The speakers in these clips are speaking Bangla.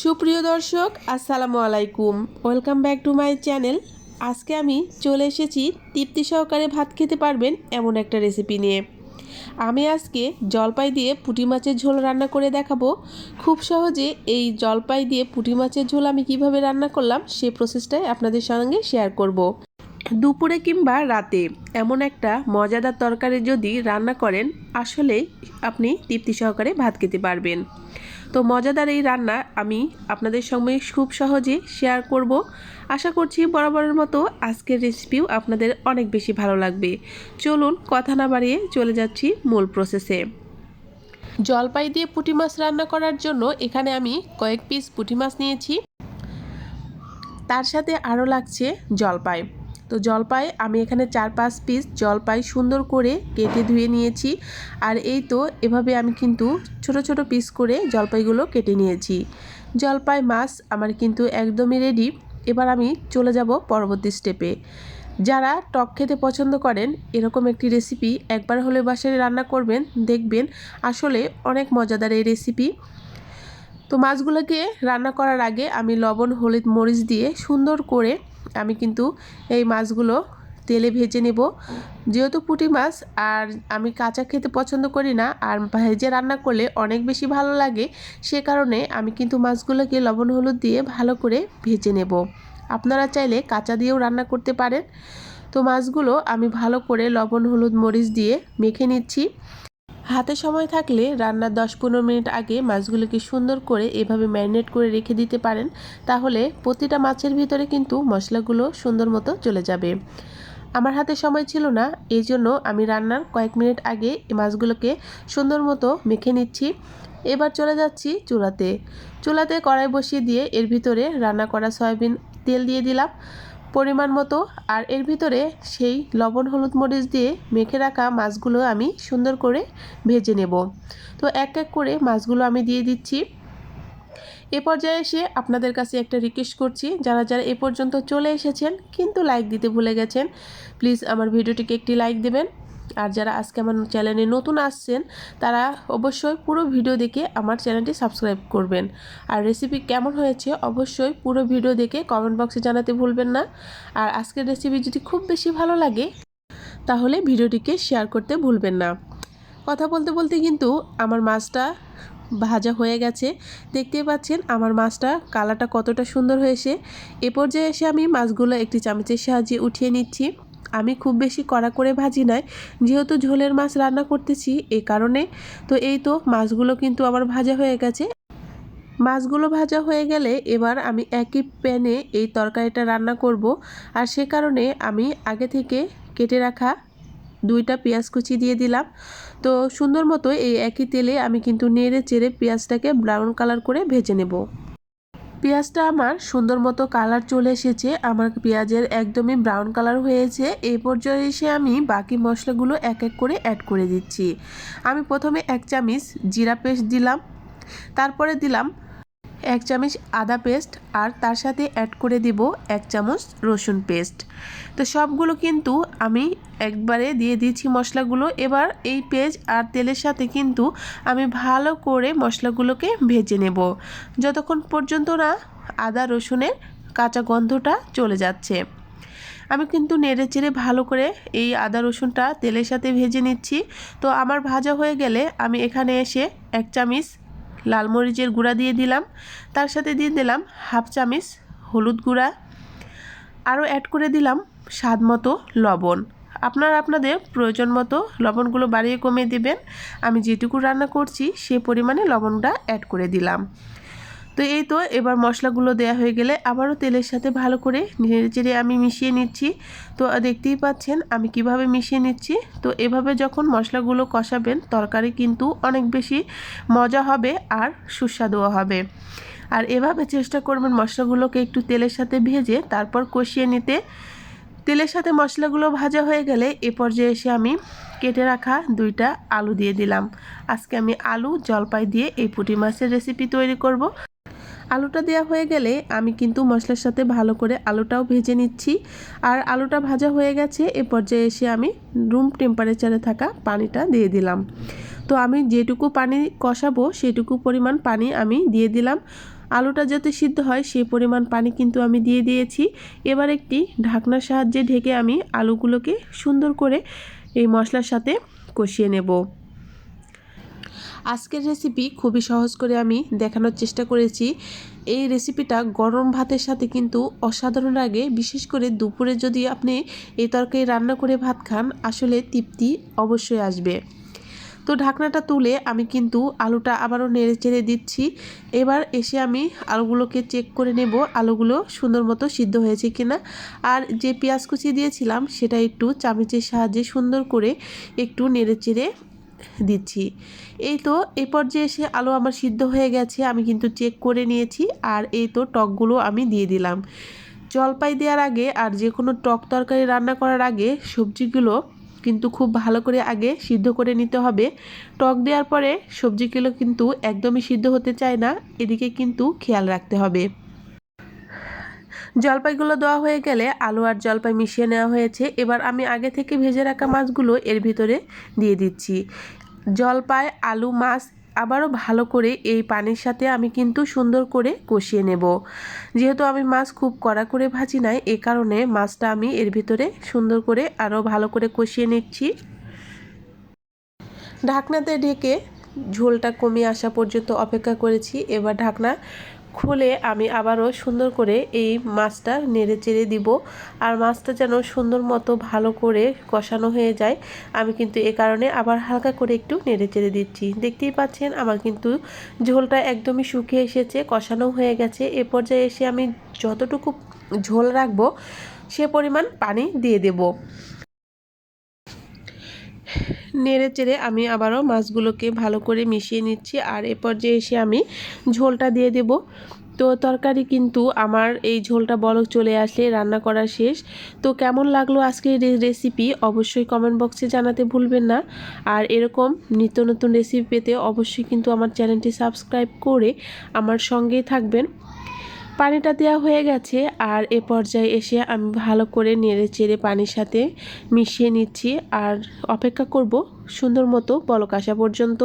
সুপ্রিয় দর্শক, আসসালামু আলাইকুম। Welcome back to my channel আজকে আমি চলে এসেছি, তৃপ্তি সহকারে ভাত খেতে পারবেন এমন একটা রেসিপি নিয়ে। আমি আজকে জলপাই দিয়ে পুঁটি মাছের ঝোল রান্না করে দেখাবো। খুব সহজে এই জলপাই দিয়ে পুঁটি মাছের ঝোল আমি কীভাবে রান্না করলাম, সে প্রসেসটাই আপনাদের সঙ্গে শেয়ার করব। দুপুরে কিংবা রাতে এমন একটা মজাদার তরকারি যদি রান্না করেন, আসলেই আপনি তৃপ্তি সহকারে ভাত খেতে পারবেন। তো মজাদার এই রান্না আমি আপনাদের সঙ্গে খুব সহজে শেয়ার করব। আশা করছি বরাবরের মতো আজকের রেসিপিও আপনাদের অনেক বেশি ভালো লাগবে। চলুন কথা না বাড়িয়ে চলে যাচ্ছি মূল প্রসেসে জলপাই দিয়ে পুঁটি মাছ রান্না করার জন্য এখানে আমি কয়েক পিস পুঁটি মাছ নিয়েছি। তার সাথে আরও লাগছে জলপাই। তো জলপাই, আমি এখানে চার পাঁচ পিস জলপাই সুন্দর করে কেটে ধুয়ে নিয়েছি। আর এই তো এভাবে আমি কিন্তু ছোট ছোট পিস করে জলপাইগুলো কেটে নিয়েছি। জলপাই মাছ আমার কিন্তু একদমই রেডি এবার আমি চলে যাব পরবর্তী স্টেপে যারা টক খেতে পছন্দ করেন, এরকম একটি রেসিপি একবার হলে বাসায় রান্না করবেন, দেখবেন আসলে অনেক মজাদার এই রেসিপি তো মাছগুলোকে রান্না করার আগে আমি লবণ, হলুদ, মরিচ দিয়ে সুন্দর করে আমি কিন্তু এই মাছগুলো তেলে ভেজে নেব। যেহেতু পুঁটি মাছ আর আমি কাঁচা খেতে পছন্দ করি না, আর ভেজে রান্না করলে অনেক বেশি ভালো লাগে, সে কারণে আমি কিন্তু মাছগুলোকে লবণ হলুদ দিয়ে ভালো করে ভেজে নেব। আপনারা চাইলে কাঁচা দিয়েও রান্না করতে পারেন। তো মাছগুলো আমি ভালো করে লবণ হলুদ মরিচ দিয়ে মেখে নিচ্ছি। হাতে সময় থাকলে রান্নার দশ পনেরো মিনিট আগে মাছগুলোকে সুন্দর করে এভাবে ম্যারিনেট করে রেখে দিতে পারেন, তাহলে প্রতিটা মাছের ভিতরে কিন্তু মশলাগুলো সুন্দর মতো চলে যাবে। আমার হাতে সময় ছিল না, এই জন্য আমি রান্নার কয়েক মিনিট আগে মাছগুলোকে সুন্দর মতো মেখে নিচ্ছি। এবার চলে যাচ্ছি চুলাতে। চুলাতে কড়াই বসিয়ে দিয়ে এর ভিতরে রান্না করা সয়াবিন তেল দিয়ে দিলাম। পরিমাণ মতো আর এর ভিতরে সেই লবণ হলুদ মরিচ দিয়ে মেখে রাখা মাছগুলো আমি সুন্দর করে ভেজে নেব। তো এক এক করে মাছগুলো আমি দিয়ে দিচ্ছি। এ পর্যায়ে এসে আপনাদের কাছে একটা রিকোয়েস্ট করছি। যারা যারা এ পর্যন্ত চলে এসেছেন, কিন্তু লাইক দিতে ভুলে গেছেন প্লিজ আমার ভিডিওটিকে একটি লাইক দেবেন। আর যারা আজকে আমার চ্যানেলে নতুন আসছেন, তারা অবশ্যই পুরো ভিডিও দেখে আমার চ্যানেলটি সাবস্ক্রাইব করবেন। আর রেসিপি কেমন হয়েছে অবশ্যই পুরো ভিডিও দেখে কমেন্ট বক্সে জানাতে ভুলবেন না। আর আজকের রেসিপি যদি খুব বেশি ভালো লাগে, তাহলে ভিডিওটিকে শেয়ার করতে ভুলবেন না। কথা বলতে বলতে কিন্তু আমার মাছটা ভাজা হয়ে গেছে। দেখতেই পাচ্ছেন আমার মাছটা কালারটা কতটা সুন্দর হয়েছে। এ পর্যায়ে এসে আমি মাছগুলো একটি চামচের সাহায্যে উঠিয়ে নিচ্ছি। আমি খুব বেশি কড়া করে ভাজি নাই। যেহেতু ঝোলের মাছ রান্না করতেছি, এ কারণে। তো এই তো, মাছগুলো কিন্তু আমার ভাজা হয়ে গেছে। মাছগুলো ভাজা হয়ে গেলে এবার আমি একই প্যানে এই তরকারিটা রান্না করব। আর সে কারণে আমি আগে থেকে কেটে রাখা দুইটা পেঁয়াজ কুচি দিয়ে দিলাম। তো সুন্দর মতো এই একই তেলে আমি কিন্তু নেড়ে চেড়ে পেঁয়াজটাকে ব্রাউন কালার করে ভেজে নেব। পেঁয়াজটা আমার সুন্দর মতো কালার চলে এসেছে। আমার পেঁয়াজের একদমই ব্রাউন কালার হয়েছে। এই পর্যায়ে এসে আমি বাকি মশলাগুলো এক এক করে অ্যাড করে দিচ্ছি। আমি প্রথমে এক চামিচ জিরা পেস্ট দিলাম। তারপরে দিলাম এক চামচ আদা পেস্ট আর তার সাথে অ্যাড করে দিব এক চামচ রসুন পেস্ট। তো সবগুলো কিন্তু আমি একবারে দিয়ে দিচ্ছি মশলাগুলো। এবার এই পেঁয়াজ আর তেলের সাথে কিন্তু আমি ভালো করে মশলাগুলোকে ভেজে নেব। যতক্ষণ পর্যন্ত না আদা রসুনের কাঁচা গন্ধটা চলে যাচ্ছে। আমি কিন্তু নেড়ে চেড়ে ভালো করে এই আদা রসুনটা তেলের সাথে ভেজে নিচ্ছি। তো আমার ভাজা হয়ে গেলে আমি এখানে এসে এক চামচ লাল মরিচের গুঁড়া দিয়ে দিলাম। তার সাথে দিয়ে দিলাম হাফ চামচ হলুদ গুঁড়া। আরও অ্যাড করে দিলাম স্বাদ মতো লবণ। আপনারা আপনাদের প্রয়োজন মতো লবণগুলো বাড়িয়ে কমিয়ে দেবেন। আমি যেটুকু রান্না করছি সে পরিমাণে লবণটা অ্যাড করে দিলাম। তো এই তো, এবার মশলাগুলো দেয়া হয়ে গেলে আবারও তেলের সাথে ভালো করে নেড়ে চেড়ে আমি মিশিয়ে নিচ্ছি। তো দেখতেই পাচ্ছেন আমি কীভাবে মিশিয়ে নিচ্ছি। তো এভাবে যখন মশলাগুলো কষাবেন, তরকারি কিন্তু অনেক বেশি মজা হবে আর সুস্বাদুও হবে। আর এভাবে চেষ্টা করবেন মশলাগুলোকে একটু তেলের সাথে ভেজে তারপর কষিয়ে নিতে। তেলের সাথে মশলাগুলো ভাজা হয়ে গেলে এ পর্যায়ে এসে আমি কেটে রাখা দুইটা আলু দিয়ে দিলাম। আজকে আমি আলু জলপাই দিয়ে এই পুঁটি মাছের রেসিপি তৈরি করব। আলুটা দেওয়া হয়ে গেলে আমি কিন্তু মশলার সাথে ভালো করে আলুটাও ভেজে নিচ্ছি। আর আলুটা ভাজা হয়ে গেছে, এ পর্যায়ে এসে আমি রুম টেম্পারেচারে থাকা পানিটা দিয়ে দিলাম। তো আমি যেটুকু পানি কষাবো, সেটুকু পরিমাণ পানি আমি দিয়ে দিলাম। আলুটা যাতে সিদ্ধ হয় সেই পরিমাণ পানি কিন্তু আমি দিয়ে দিয়েছি। এবার একটি ঢাকনার সাহায্যে ঢেকে আমি আলুগুলোকে সুন্দর করে এই মশলার সাথে কষিয়ে নেব। আজকের রেসিপি খুবই সহজ করে আমি দেখানোর চেষ্টা করেছি। এই রেসিপিটা গরম ভাতের সাথে কিন্তু অসাধারণ লাগে, বিশেষ করে দুপুরে যদি আপনি এই তরকারি রান্না করে ভাত খান, আসলে তৃপ্তি অবশ্যই আসবে। তো ঢাকনাটা তুলে আমি কিন্তু আলুটা আবারও নেড়ে চেড়ে দিচ্ছি। এবার এসে আমি আলুগুলোকে চেক করে নেব, আলুগুলো সুন্দর মতো সিদ্ধ হয়েছে কিনা। আর যে পেঁয়াজ কুচি দিয়েছিলাম, সেটা একটু চামচের সাহায্যে সুন্দর করে একটু নেড়ে চেড়ে দিচ্ছি। এই তো, এই পর্যায়ে এসে আলু আমার সিদ্ধ হয়ে গেছে, আমি কিন্তু চেক করে নিয়েছি আর এই তো টকগুলো আমি দিয়ে দিলাম। জলপাই দেওয়ার আগে আর যে কোনো টক তরকারি রান্না করার আগে সবজিগুলো কিন্তু খুব ভালো করে আগে সিদ্ধ করে নিতে হবে। টক দেওয়ার পরে সবজিগুলো কিন্তু একদমই সিদ্ধ হতে চায় না, এদিকে কিন্তু খেয়াল রাখতে হবে। জলপাইগুলো দেওয়া হয়ে গেলে আলু আর জলপাই মিশিয়ে নেওয়া হয়েছে। এবার আমি আগে থেকে ভেজে রাখা মাছগুলো এর ভিতরে দিয়ে দিচ্ছি। জলপাই, আলু, মাছ আবারও ভালো করে এই পানির সাথে আমি কিন্তু সুন্দর করে কষিয়ে নেব। যেহেতু আমি মাছ খুব কড়া করে ভাজি নাই, এ কারণে মাছটা আমি এর ভিতরে সুন্দর করে আরও ভালো করে কষিয়ে নিচ্ছি। ঢাকনাতে ঢেকে ঝোলটা কমে আসা পর্যন্ত অপেক্ষা করেছি। এবার ঢাকনা খুলে আমি আবারও সুন্দর করে এই মাছটা নেড়ে চেড়ে দিব। আর মাছটা যেন সুন্দর মতো ভালো করে কষানো হয়ে যায়, আমি কিন্তু এ কারণে আবার হালকা করে একটু নেড়ে চেড়ে দিচ্ছি। দেখতেই পাচ্ছেন, আমার কিন্তু ঝোলটা একদমই শুকিয়ে এসেছে কষানো হয়ে গেছে। এ পর্যায়ে এসে আমি যতটুকু ঝোল রাখব, সে পরিমাণ পানি দিয়ে দেবো। নেড়ে চেড়ে আমি আবারও মাছগুলোকে ভালো করে মিশিয়ে নিচ্ছি আর এ পর্যায়ে এসে আমি ঝোলটা দিয়ে দেব। তো তরকারি কিন্তু আমার এই ঝোলটা বলক চলে আসলে রান্না করা শেষ। তো কেমন লাগল আজকের রেসিপি অবশ্যই কমেন্ট বক্সে জানাতে ভুলবেন না। আর এরকম নিত্য নতুন রেসিপি পেতে অবশ্যই কিন্তু আমার চ্যানেলটি সাবস্ক্রাইব করে আমার সঙ্গেই থাকবেন। পানিটা দেওয়া হয়ে গেছে আর এ পর্যায়ে এসে আমি ভালো করে নেড়ে চেড়ে পানির সাথে মিশিয়ে নিচ্ছি আর অপেক্ষা করব সুন্দর মতো বলক আসা পর্যন্ত।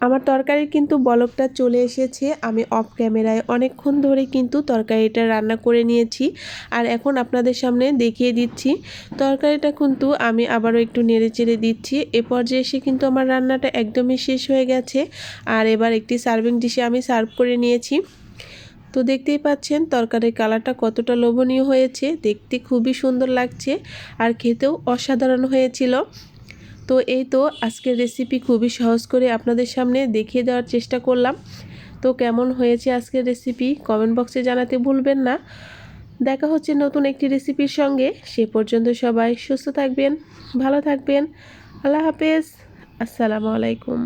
আমার তরকারি কিন্তু বলকটা চলে এসেছে। আমি অফ ক্যামেরায় অনেকক্ষণ ধরে কিন্তু তরকারিটা রান্না করে নিয়েছি আর এখন আপনাদের সামনে দেখিয়ে দিচ্ছি। তরকারিটা কিন্তু আমি আবারও একটু নেড়ে চেড়ে দিচ্ছি। এ পর্যায়ে এসে কিন্তু আমার রান্নাটা একদমই শেষ হয়ে গেছে। আর এবার একটি সার্ভিং ডিশে আমি সার্ভ করে নিয়েছি। তো দেখতেই পাচ্ছেন তরকারির কালারটা কতটা লোভনীয় হয়েছে। দেখতে খুবই সুন্দর লাগছে আর খেতেও অসাধারণ হয়েছিল। তো এই তো আজকের রেসিপি খুবই সহজ করে আপনাদের সামনে দেখিয়ে দেওয়ার চেষ্টা করলাম। তো কেমন হয়েছে আজকের রেসিপি কমেন্ট বক্সে জানাতে ভুলবেন না। দেখা হচ্ছে নতুন একটি রেসিপির সঙ্গে। সে পর্যন্ত সবাই সুস্থ থাকবেন, ভালো থাকবেন। আল্লাহ হাফেজ। আসসালামু আলাইকুম।